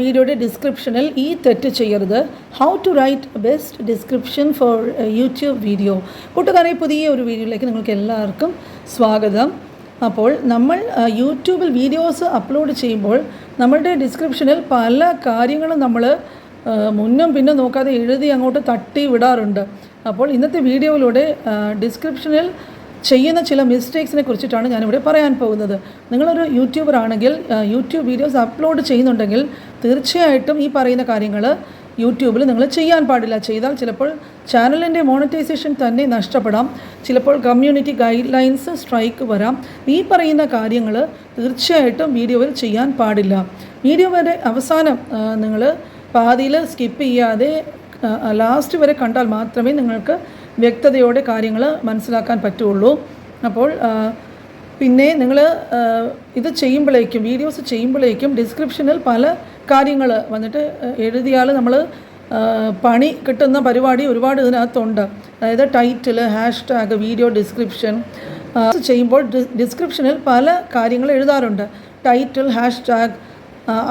വീഡിയോയുടെ ഡിസ്ക്രിപ്ഷനിൽ ഈ തെറ്റ് ചെയ്യരുത്. How to write best description for YouTube video കൂട്ടുകാരെ പുതിയ ഒരു വീഡിയോയിലേക്ക് നിങ്ങൾക്ക് എല്ലാവർക്കും സ്വാഗതം. അപ്പോൾ നമ്മൾ യൂട്യൂബിൽ വീഡിയോസ് അപ്ലോഡ് ചെയ്യുമ്പോൾ നമ്മളുടെ ഡിസ്ക്രിപ്ഷനിൽ പല കാര്യങ്ങളും നമ്മൾ മുന്നും പിന്നും നോക്കാതെ എഴുതി അങ്ങോട്ട് തട്ടി വിടാറുണ്ട്. അപ്പോൾ ഇന്നത്തെ വീഡിയോയിലൂടെ ഡിസ്ക്രിപ്ഷനിൽ ചെയ്യുന്ന ചില മിസ്റ്റേക്സിനെ കുറിച്ചിട്ടാണ് ഞാനിവിടെ പറയാൻ പോകുന്നത്. നിങ്ങളൊരു യൂട്യൂബർ ആണെങ്കിൽ യൂട്യൂബ് വീഡിയോസ് അപ്ലോഡ് ചെയ്യുന്നുണ്ടെങ്കിൽ തീർച്ചയായിട്ടും ഈ പറയുന്ന കാര്യങ്ങൾ യൂട്യൂബിൽ നിങ്ങൾ ചെയ്യാൻ പാടില്ല. ചെയ്താൽ ചിലപ്പോൾ ചാനലിന്റെ മോണിറ്റൈസേഷൻ തന്നെ നഷ്ടപ്പെടാം. ചിലപ്പോൾ കമ്മ്യൂണിറ്റി ഗൈഡ് ലൈൻസ് സ്ട്രൈക്ക് വരാം. ഈ പറയുന്ന കാര്യങ്ങൾ തീർച്ചയായിട്ടും വീഡിയോയിൽ ചെയ്യാൻ പാടില്ല. വീഡിയോ വരെ അവസാനം നിങ്ങൾ പാതിയിൽ സ്കിപ്പ് ചെയ്യാതെ ലാസ്റ്റ് വരെ കണ്ടാൽ മാത്രമേ നിങ്ങൾക്ക് വ്യക്തതയോടെ കാര്യങ്ങൾ മനസ്സിലാക്കാൻ പറ്റുള്ളൂ. അപ്പോൾ പിന്നെ നിങ്ങൾ ഇത് ചെയ്യുമ്പോഴേക്കും വീഡിയോസ് ചെയ്യുമ്പോഴേക്കും ഡിസ്ക്രിപ്ഷനിൽ പല കാര്യങ്ങൾ വന്നിട്ട് എഴുതിയാൽ നമ്മൾ പണി കിട്ടുന്ന പരിപാടി ഒരുപാട് ഇതിനകത്തുണ്ട്. അതായത് ടൈറ്റിൽ ഹാഷ്ടാഗ് വീഡിയോ ഡിസ്ക്രിപ്ഷൻ ചെയ്യുമ്പോൾ ഡിസ്ക്രിപ്ഷനിൽ പല കാര്യങ്ങൾ എഴുതാറുണ്ട്. ടൈറ്റിൽ ഹാഷ്ടാഗ്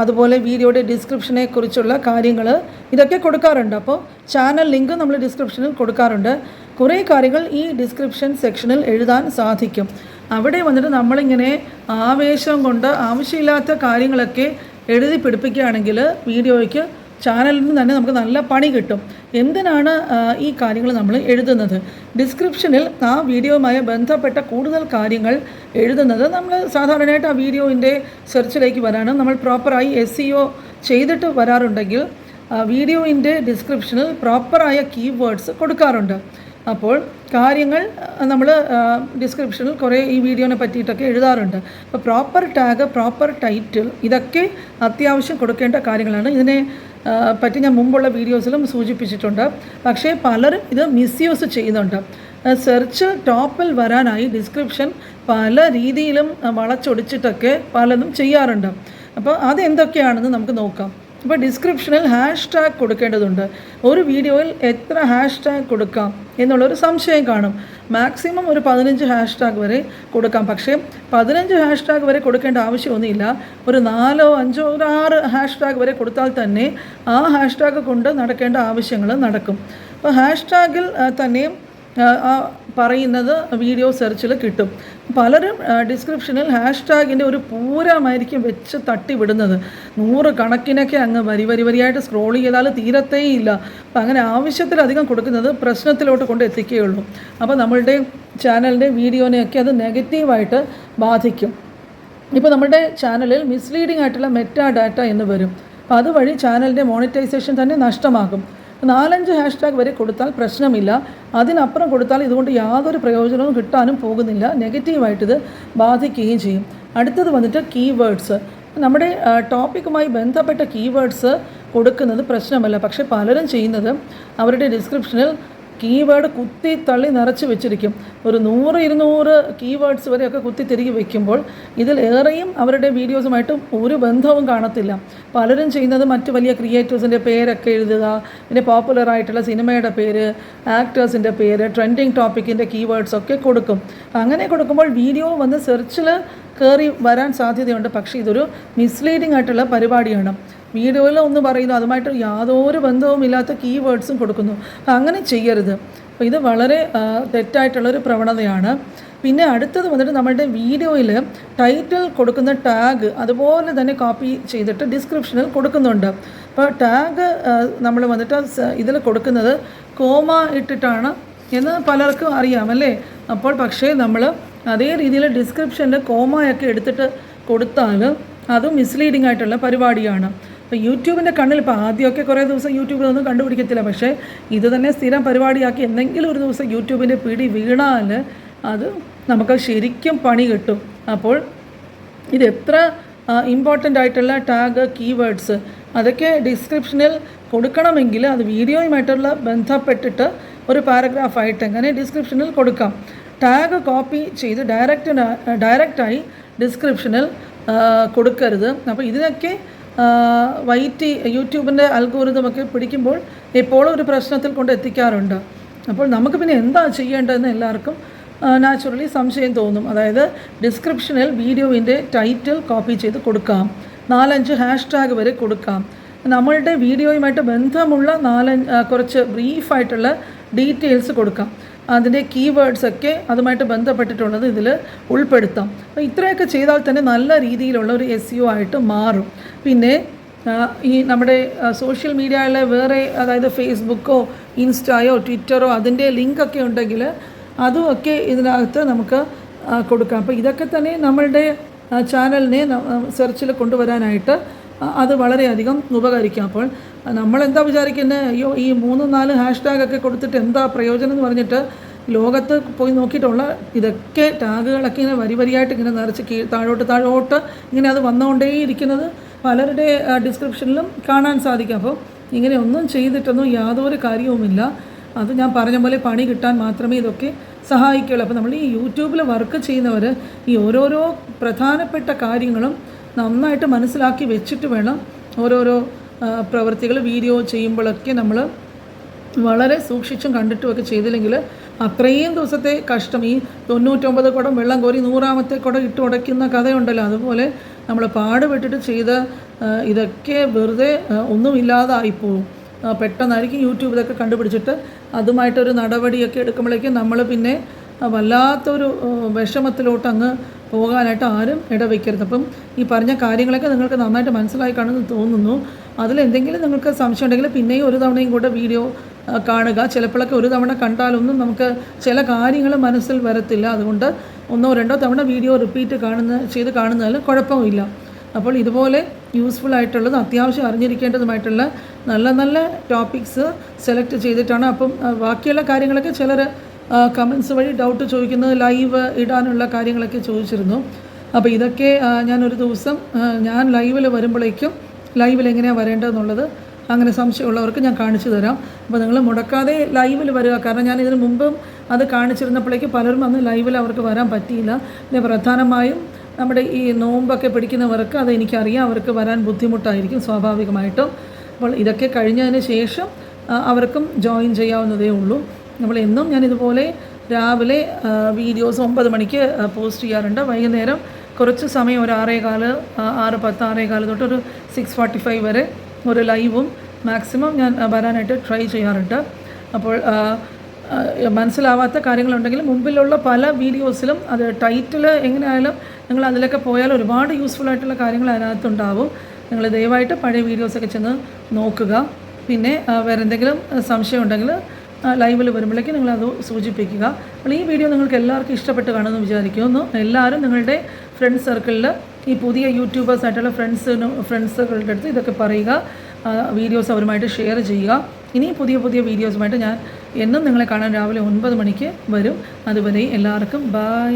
അതുപോലെ വീഡിയോയുടെ ഡിസ്ക്രിപ്ഷനെ കുറിച്ചുള്ള കാര്യങ്ങൾ ഇതൊക്കെ കൊടുക്കാറുണ്ട്. അപ്പോൾ ചാനൽ ലിങ്ക് നമ്മൾ ഡിസ്ക്രിപ്ഷനിൽ കൊടുക്കാറുണ്ട്. കുറേ കാര്യങ്ങൾ ഈ ഡിസ്ക്രിപ്ഷൻ സെക്ഷനിൽ എഴുതാൻ സാധിക്കും. അവിടെ വന്നിട്ട് നമ്മളിങ്ങനെ ആവേശം കൊണ്ട് ആവശ്യമില്ലാത്ത കാര്യങ്ങളൊക്കെ എഴുതി പിടിപ്പിക്കുകയാണെങ്കിൽ വീഡിയോയ്ക്ക് ചാനലിൽ നിന്ന് തന്നെ നമുക്ക് നല്ല പണി കിട്ടും. എന്തിനാണ് ഈ കാര്യങ്ങൾ നമ്മൾ എഴുതുന്നത്? ഡിസ്ക്രിപ്ഷനിൽ ആ വീഡിയോയുമായി ബന്ധപ്പെട്ട കൂടുതൽ കാര്യങ്ങൾ എഴുതുന്നത് നമ്മൾ സാധാരണയായിട്ട് ആ വീഡിയോയിന്റെ സെർച്ചിലേക്ക് വരാനും നമ്മൾ പ്രോപ്പറായി എസ് സി ഒ ചെയ്തിട്ട് വരാറുണ്ടെങ്കിൽ വീഡിയോയിന്റെ ഡിസ്ക്രിപ്ഷനിൽ പ്രോപ്പറായ കീവേഡ്സ് കൊടുക്കാറുണ്ട്. അപ്പോൾ കാര്യങ്ങൾ നമ്മൾ ഡിസ്ക്രിപ്ഷനിൽ കുറേ ഈ വീഡിയോനെ പറ്റിയിട്ടൊക്കെ എഴുതാറുണ്ട്. അപ്പോൾ പ്രോപ്പർ ടാഗ് പ്രോപ്പർ ടൈറ്റിൽ ഇതൊക്കെ അത്യാവശ്യം കൊടുക്കേണ്ട കാര്യങ്ങളാണ്. ഇതിനെ പറ്റി ഞാൻ മുമ്പുള്ള വീഡിയോസിലും സൂചിപ്പിച്ചിട്ടുണ്ട്. പക്ഷേ പലരും ഇത് മിസ്യൂസ് ചെയ്യുന്നുണ്ട്. സെർച്ച് ടോപ്പിൽ വരാനായി ഡിസ്ക്രിപ്ഷൻ പല രീതിയിലും വളച്ചൊടിച്ചിട്ടൊക്കെ പലതും ചെയ്യാറുണ്ട്. അപ്പോൾ അതെന്തൊക്കെയാണെന്ന് നമുക്ക് നോക്കാം. ഇപ്പോൾ ഡിസ്ക്രിപ്ഷനിൽ ഹാഷ് ടാഗ് കൊടുക്കേണ്ടതുണ്ട്. ഒരു വീഡിയോയിൽ എത്ര ഹാഷ്ടാഗ് കൊടുക്കാം എന്നുള്ളൊരു സംശയം കാണും. മാക്സിമം ഒരു പതിനഞ്ച് ഹാഷ്ടാഗ് വരെ കൊടുക്കാം. പക്ഷേ പതിനഞ്ച് ഹാഷ്ടാഗ് വരെ കൊടുക്കേണ്ട ആവശ്യമൊന്നുമില്ല. ഒരു നാലോ അഞ്ചോ ഒരു ആറ് ഹാഷ്ടാഗ് വരെ കൊടുത്താൽ തന്നെ ആ ഹാഷ്ടാഗ് കൊണ്ട് നടക്കേണ്ട ആവശ്യങ്ങൾ നടക്കും. അപ്പോൾ ഹാഷ്ടാഗിൽ തന്നെയും ആ, പറയുന്നത് വീഡിയോ സെർച്ചിൽ കിട്ടും. പലരും ഡിസ്ക്രിപ്ഷനിൽ ഹാഷ്ടാഗിന്റെ ഒരു പൂരമായിരിക്കും വെച്ച് തട്ടിവിടുന്നത്. നൂറ് കണക്കിനൊക്കെ അങ്ങ് വരി വരി വരിയായിട്ട് സ്ക്രോൾ ചെയ്താൽ തീരത്തേ ഇല്ല അപ്പം അങ്ങനെ ആവശ്യത്തിലധികം കൊടുക്കുന്നത് പ്രശ്നത്തിലോട്ട് കൊണ്ട് എത്തിക്കുകയുള്ളൂ. അപ്പോൾ നമ്മളുടെ ചാനലിന്റെ വീഡിയോനെയൊക്കെ അത് നെഗറ്റീവായിട്ട് ബാധിക്കും. ഇപ്പോൾ നമ്മുടെ ചാനലിൽ മിസ്ലീഡിംഗ് ആയിട്ടുള്ള മെറ്റാ ഡാറ്റ എന്ന് വരും. അപ്പോൾ അതുവഴി ചാനലിന്റെ മോണിറ്റൈസേഷൻ തന്നെ നഷ്ടമാകും. നാലഞ്ച് ഹാഷ് ടാഗ് വരെ കൊടുത്താൽ പ്രശ്നമില്ല. അതിനപ്പുറം കൊടുത്താൽ ഇതുകൊണ്ട് യാതൊരു പ്രയോജനവും കിട്ടാനും പോകുന്നില്ല. നെഗറ്റീവായിട്ട് ഇത് ബാധിക്കുകയും ചെയ്യും. അടുത്തത് വന്നിട്ട് കീവേഡ്സ് നമ്മുടെ ടോപ്പിക്കുമായി ബന്ധപ്പെട്ട കീവേഡ്സ് കൊടുക്കുന്നത് പ്രശ്നമല്ല. പക്ഷേ പലരും ചെയ്യുന്നത് അവരുടെ ഡിസ്ക്രിപ്ഷനിൽ കീവേഡ് കുത്തി തള്ളി നിറച്ച് വെച്ചിരിക്കും. ഒരു നൂറ് ഇരുന്നൂറ് കീവേഡ്സ് വരെയൊക്കെ കുത്തി തിരികെ വയ്ക്കുമ്പോൾ ഇതിൽ ഏറെയും അവരുടെ വീഡിയോസുമായിട്ടും ഒരു ബന്ധവും കാണത്തില്ല. പലരും ചെയ്യുന്നത് മറ്റ് വലിയ ക്രിയേറ്റേഴ്സിന്റെ പേരൊക്കെ എഴുതുക പിന്നെ പോപ്പുലർ ആയിട്ടുള്ള സിനിമയുടെ പേര് ആക്ടേഴ്സിന്റെ പേര് ട്രെൻഡിങ് ടോപ്പിക്കിന്റെ കീവേഡ്സ് ഒക്കെ കൊടുക്കും. അങ്ങനെ കൊടുക്കുമ്പോൾ വീഡിയോ വന്ന് സെർച്ചിൽ കയറി വരാൻ സാധ്യതയുണ്ട്. പക്ഷേ ഇതൊരു മിസ്ലീഡിംഗ് ആയിട്ടുള്ള പരിപാടിയാണ്. വീഡിയോയിൽ ഒന്ന് പറയുന്നു. അതുമായിട്ട് യാതൊരു ബന്ധവുമില്ലാത്ത കീവേഡ്സും കൊടുക്കുന്നു. അങ്ങനെ ചെയ്യരുത്. അപ്പോൾ ഇത് വളരെ തെറ്റായിട്ടുള്ളൊരു പ്രവണതയാണ്. പിന്നെ അടുത്തത് വന്നിട്ട് നമ്മളുടെ വീഡിയോയിൽ ടൈറ്റിൽ കൊടുക്കുന്ന ടാഗ് അതുപോലെ തന്നെ കോപ്പി ചെയ്തിട്ട് ഡിസ്ക്രിപ്ഷനിൽ കൊടുക്കുന്നുണ്ട്. അപ്പോൾ ടാഗ് നമ്മൾ വന്നിട്ട് ഇതിൽ കൊടുക്കുന്നത് കോമ ഇട്ടിട്ടാണ് എന്ന് പലർക്കും അറിയാം അല്ലേ? അപ്പോൾ പക്ഷേ നമ്മൾ അതേ രീതിയിൽ ഡിസ്ക്രിപ്ഷനിൽ കോമയൊക്കെ എടുത്തിട്ട് കൊടുത്താൽ അതും മിസ്ലീഡിംഗ് ആയിട്ടുള്ള പരിപാടിയാണ്. അപ്പോൾ യൂട്യൂബിന്റെ കണ്ണിൽ ഇപ്പോൾ ആദ്യമൊക്കെ കുറേ ദിവസം യൂട്യൂബിലൊന്നും കണ്ടുപിടിക്കത്തില്ല. പക്ഷേ ഇത് തന്നെ സ്ഥിരം പരിപാടിയാക്കി എന്തെങ്കിലും ഒരു ദിവസം യൂട്യൂബിന്റെ പിടി വീണാൽ അത് നമുക്ക് ശരിക്കും പണി കിട്ടും. അപ്പോൾ ഇത് എത്ര ഇമ്പോർട്ടന്റ് ആയിട്ടുള്ള ടാഗ് കീവേഡ്സ് അതൊക്കെ ഡിസ്ക്രിപ്ഷനിൽ കൊടുക്കണമെങ്കിൽ അത് വീഡിയോയുമായിട്ടുള്ള ബന്ധപ്പെട്ടിട്ട് ഒരു പാരഗ്രാഫായിട്ട് എങ്ങനെ ഡിസ്ക്രിപ്ഷനിൽ കൊടുക്കാം. ടാഗ് കോപ്പി ചെയ്ത് ഡയറക്റ്റ് ഡയറക്റ്റായി ഡിസ്ക്രിപ്ഷനിൽ കൊടുക്കരുത്. അപ്പോൾ ഇതിനൊക്കെ വൈറ്റ് യൂട്യൂബിന്റെ അൽഗോരിതമൊക്കെ പിടിക്കുമ്പോൾ എപ്പോഴും ഒരു പ്രശ്നത്തിൽ കൊണ്ട് എത്തിക്കാറുണ്ട്. അപ്പോൾ നമുക്ക് പിന്നെ എന്താ ചെയ്യേണ്ടതെന്ന് എല്ലാവർക്കും നാച്ചുറലി സംശയം തോന്നും. അതായത് ഡിസ്ക്രിപ്ഷനിൽ വീഡിയോവിന്റെ ടൈറ്റിൽ കോപ്പി ചെയ്ത് കൊടുക്കാം. നാലഞ്ച് ഹാഷ്ടാഗ് വരെ കൊടുക്കാം. നമ്മളുടെ വീഡിയോയുമായിട്ട് ബന്ധമുള്ള നാലഞ്ച് കുറച്ച് ബ്രീഫായിട്ടുള്ള ഡീറ്റെയിൽസ് കൊടുക്കാം. അതിന്റെ കീവേഡ്സൊക്കെ അതുമായിട്ട് ബന്ധപ്പെട്ടിട്ടുള്ളത് ഇതിൽ ഉൾപ്പെടുത്താം. അപ്പോൾ ഇത്രയൊക്കെ ചെയ്താൽ തന്നെ നല്ല രീതിയിലുള്ള ഒരു എസ് ആയിട്ട് മാറും. പിന്നെ ഈ നമ്മുടെ സോഷ്യൽ മീഡിയയിലെ വേറെ അതായത് ഫേസ്ബുക്കോ ഇൻസ്റ്റായോ ട്വിറ്ററോ അതിന്റെ ലിങ്കൊക്കെ ഉണ്ടെങ്കിൽ അതുമൊക്കെ ഇതിനകത്ത് നമുക്ക് കൊടുക്കാം. അപ്പോൾ ഇതൊക്കെ തന്നെ നമ്മളുടെ ചാനലിനെ സെർച്ചിൽ കൊണ്ടുവരാനായിട്ട് അത് വളരെയധികം ഉപകരിക്കും. അപ്പോൾ നമ്മളെന്താ വിചാരിക്കുന്നത് അയ്യോ ഈ മൂന്ന് നാല് ഹാഷ് ടാഗൊക്കെ കൊടുത്തിട്ട് എന്താ പ്രയോജനം എന്ന് പറഞ്ഞിട്ട് ലോകത്ത് പോയി നോക്കിയിട്ടുള്ള ഇതൊക്കെ ടാഗുകളൊക്കെ ഇങ്ങനെ വരി വരിയായിട്ട് ഇങ്ങനെ നിറച്ച് കീ താഴോട്ട് താഴോട്ട് ഇങ്ങനെ അത് വന്നുകൊണ്ടേയിരിക്കുന്നത് പലരുടെ ഡിസ്ക്രിപ്ഷനിലും കാണാൻ സാധിക്കും. അപ്പോൾ ഇങ്ങനെ ഒന്നും ചെയ്തിട്ടൊന്നും യാതൊരു കാര്യവുമില്ല. അത് ഞാൻ പറഞ്ഞ പോലെ പണി കിട്ടാൻ മാത്രമേ ഇതൊക്കെ സഹായിക്കുകയുള്ളൂ അപ്പോൾ നമ്മൾ ഈ യൂട്യൂബിൽ വർക്ക് ചെയ്യുന്നവർ ഈ ഓരോരോ പ്രധാനപ്പെട്ട കാര്യങ്ങളും നന്നായിട്ട് മനസ്സിലാക്കി വെച്ചിട്ട് വേണം ഓരോരോ പ്രവൃത്തികൾ വീഡിയോ ചെയ്യുമ്പോഴൊക്കെ നമ്മൾ വളരെ സൂക്ഷിച്ചും കണ്ടിട്ടുമൊക്കെ ചെയ്തില്ലെങ്കിൽ അത്രയും ദിവസത്തെ കഷ്ടം. ഈ തൊണ്ണൂറ്റൊമ്പത് കുടം വെള്ളം കോരി നൂറാമത്തെ കുടം ഇട്ട് ഉടയ്ക്കുന്ന കഥയുണ്ടല്ലോ. അതുപോലെ നമ്മൾ പാടുപെട്ടിട്ട് ചെയ്ത ഇതൊക്കെ വെറുതെ ഒന്നുമില്ലാതായിപ്പോവും പെട്ടെന്നായിരിക്കും യൂട്യൂബ് ഇതൊക്കെ കണ്ടുപിടിച്ചിട്ട് അതുമായിട്ടൊരു നടപടിയൊക്കെ എടുക്കുമ്പോഴേക്കും നമ്മൾ പിന്നെ വല്ലാത്തൊരു വിഷമത്തിലോട്ട് അങ്ങ് പോകാനായിട്ട് ആരും ഇടവയ്ക്കരുത് അപ്പം ഈ പറഞ്ഞ കാര്യങ്ങളൊക്കെ നിങ്ങൾക്ക് നന്നായിട്ട് മനസ്സിലായി കാണുമെന്ന് തോന്നുന്നു. അതിലെന്തെങ്കിലും നിങ്ങൾക്ക് സംശയം ഉണ്ടെങ്കിൽ പിന്നെയും ഒരു തവണയും കൂടെ വീഡിയോ കാണുക. ചിലപ്പോഴൊക്കെ ഒരു തവണ കണ്ടാലൊന്നും നമുക്ക് ചില കാര്യങ്ങൾ മനസ്സിൽ വരത്തില്ല. അതുകൊണ്ട് ഒന്നോ രണ്ടോ തവണ വീഡിയോ റിപ്പീറ്റ് കാണുന്ന ചെയ്ത് കാണുന്നതിൽ കുഴപ്പമില്ല. അപ്പോൾ ഇതുപോലെ യൂസ്ഫുൾ ആയിട്ടുള്ളത് അത്യാവശ്യം അറിഞ്ഞിരിക്കേണ്ടതുമായിട്ടുള്ള നല്ല നല്ല ടോപ്പിക്സ് സെലക്ട് ചെയ്തിട്ടാണ്. അപ്പം ബാക്കിയുള്ള കാര്യങ്ങളൊക്കെ ചിലർ കമൻസ് വഴി ഡൗട്ട് ചോദിക്കുന്നത് ലൈവ് ഇടാനുള്ള കാര്യങ്ങളൊക്കെ ചോദിച്ചിരുന്നു. അപ്പോൾ ഇതൊക്കെ ഞാനൊരു ദിവസം ഞാൻ ലൈവിൽ വരുമ്പോഴേക്കും ലൈവിൽ എങ്ങനെയാണ് വരേണ്ടതെന്നുള്ളത് അങ്ങനെ സംശയമുള്ളവർക്ക് ഞാൻ കാണിച്ചു തരാം. അപ്പോൾ നിങ്ങൾ മുടക്കാതെ ലൈവിൽ വരിക. കാരണം ഞാൻ ഇതിന് മുമ്പും അത് കാണിച്ചിരുന്നപ്പോഴേക്ക് പലരും അന്ന് ലൈവിൽ അവർക്ക് വരാൻ പറ്റിയില്ല. പിന്നെ പ്രധാനമായും നമ്മുടെ ഈ നോമ്പൊക്കെ പിടിക്കുന്നവർക്ക് അത് എനിക്കറിയാം. അവർക്ക് വരാൻ ബുദ്ധിമുട്ടായിരിക്കും സ്വാഭാവികമായിട്ടും. അപ്പോൾ ഇതൊക്കെ കഴിഞ്ഞതിന് ശേഷം അവർക്കും ജോയിൻ ചെയ്യാവുന്നതേ ഉള്ളൂ. നമ്മൾ എന്നും ഞാൻ ഇതുപോലെ രാവിലെ വീഡിയോസ് ഒമ്പത് മണിക്ക് പോസ്റ്റ് ചെയ്യാറുണ്ട്. വൈകുന്നേരം കുറച്ച് സമയം ഒരു ആറേകാൽ ആറ് പത്ത് ആറേകാൽ തൊട്ട് ഒരു സിക്സ് ഫോർട്ടി ഫൈവ് വരെ ഒരു ലൈവും മാക്സിമം ഞാൻ വരാനായിട്ട് ട്രൈ ചെയ്യാറുണ്ട്. അപ്പോൾ മനസ്സിലാവാത്ത കാര്യങ്ങളുണ്ടെങ്കിൽ മുമ്പിലുള്ള പല വീഡിയോസിലും അത് ടൈറ്റിൽ എങ്ങനെയായാലും നിങ്ങൾ അതിലൊക്കെ പോയാൽ ഒരുപാട് യൂസ്ഫുൾ ആയിട്ടുള്ള കാര്യങ്ങൾ അതിനകത്തുണ്ടാവും. നിങ്ങൾ ദയവായിട്ട് പഴയ വീഡിയോസൊക്കെ ചെന്ന് നോക്കുക. പിന്നെ വേറെ എന്തെങ്കിലും സംശയം ഉണ്ടെങ്കിൽ ലൈവിൽ വരുമ്പോഴേക്കും നിങ്ങളത് സൂചിപ്പിക്കുക. അപ്പോൾ ഈ വീഡിയോ നിങ്ങൾക്ക് എല്ലാവർക്കും ഇഷ്ടപ്പെട്ട് കാണുമെന്ന് വിചാരിക്കുന്നു. എല്ലാവരും നിങ്ങളുടെ ഫ്രണ്ട് സർക്കിളിൽ ഈ പുതിയ യൂട്യൂബേഴ്സ് ആയിട്ടുള്ള ഫ്രണ്ട്സിനും ഫ്രണ്ട്സുകളുടെ അടുത്ത് ഇതൊക്കെ പറയുക. വീഡിയോസ് അവരുമായിട്ട് ഷെയർ ചെയ്യുക. ഇനി പുതിയ പുതിയ വീഡിയോസുമായിട്ട് ഞാൻ എന്നും നിങ്ങളെ കാണാൻ രാവിലെ ഒൻപത് മണിക്ക് വരും. അതുവരെ എല്ലാവർക്കും ബൈ